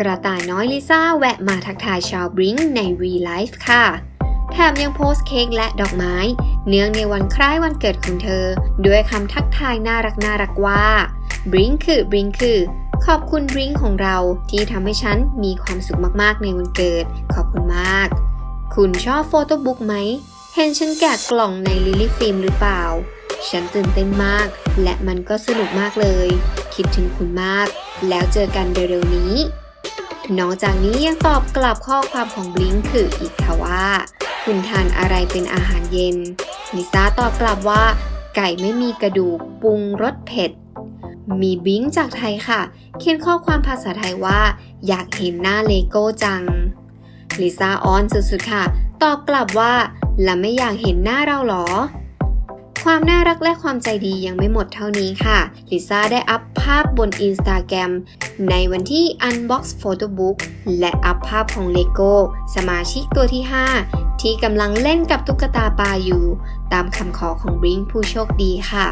กระต่ายน้อยลิซ่าแวะมาทักทายชาวบริงใน r e l i f e ค่ะ แถมยังโพสเค้กและดอกไม้ เนื่องในวันคล้ายวันเกิดของเธอ ด้วยคำทักทายน่ารักน่ารักว่าบริงคือบริงคือ ขอบคุณบริงของเราที่ทำให้ฉันมีความสุขมากๆในวันเกิด ขอบคุณมาก คุณชอบโฟโต้บุ๊กไหม เห็นฉันแกะกล่องในลิลี่ฟิล์มหรือเปล่า ฉันตื่นเต้นมาก และมันก็สนุกมากเลย คิดถึงคุณมาก แล้วเจอกันเร็วๆนี้ นอกจากนี้ยังตอบกลับข้อความของบลิงคืออีกค่ะว่า คุณทานอะไรเป็นอาหารเย็นลิซ่าตอบกลับว่า ไก่ไม่มีกระดูกปรุงรสเผ็ด มีบลิงจากไทยค่ะ เขียนข้อความภาษาไทยว่า อยากเห็นหน้าเลโก้จังลิซ่าออนสุดๆค่ะ ตอบกลับว่า แล้วไม่อยากเห็นหน้าเราเหรอ ความน่ารักและความใจดียังไม่หมดเท่านี้ค่ะ ลิซ่าได้อัพภาพบน Instagram ในวันที่ Unbox Photobook และอัพภาพของ LEGO สมาชิกตัวที่ 5 ที่กำลังเล่นกับตุ๊กตาปลาอยู่ ตามคำขอของบริงผู้โชคดีค่ะ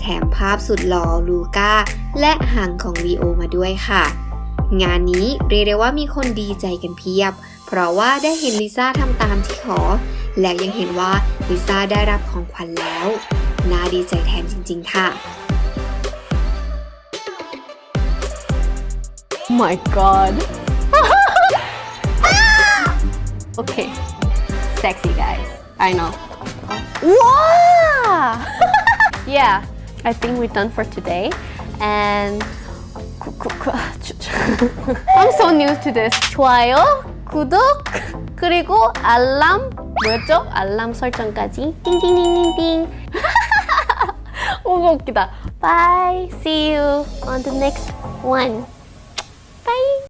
แถมภาพสุดหล่อลูก้า และหางของลีโอมาด้วยค่ะ งานนี้เรียกได้ว่ามีคนดีใจกันเพียบ เพราะว่าได้เห็นลิซ่าทำตามที่ขอ แล้วยังเห็นว่า ลิซ่าได้รับของขวัญแล้ว น่าดีใจแทนจริงๆค่ะ my god. okay. Sexy guys. I know. Wow! yeah, I think we're done for today. And I'm so new to this. 좋아요, 구독, 그리고 알람 뭐였죠? 알람 설정까지 띵띵띵띵띵 오가 웃기다 Bye. See you on the next one. Bye.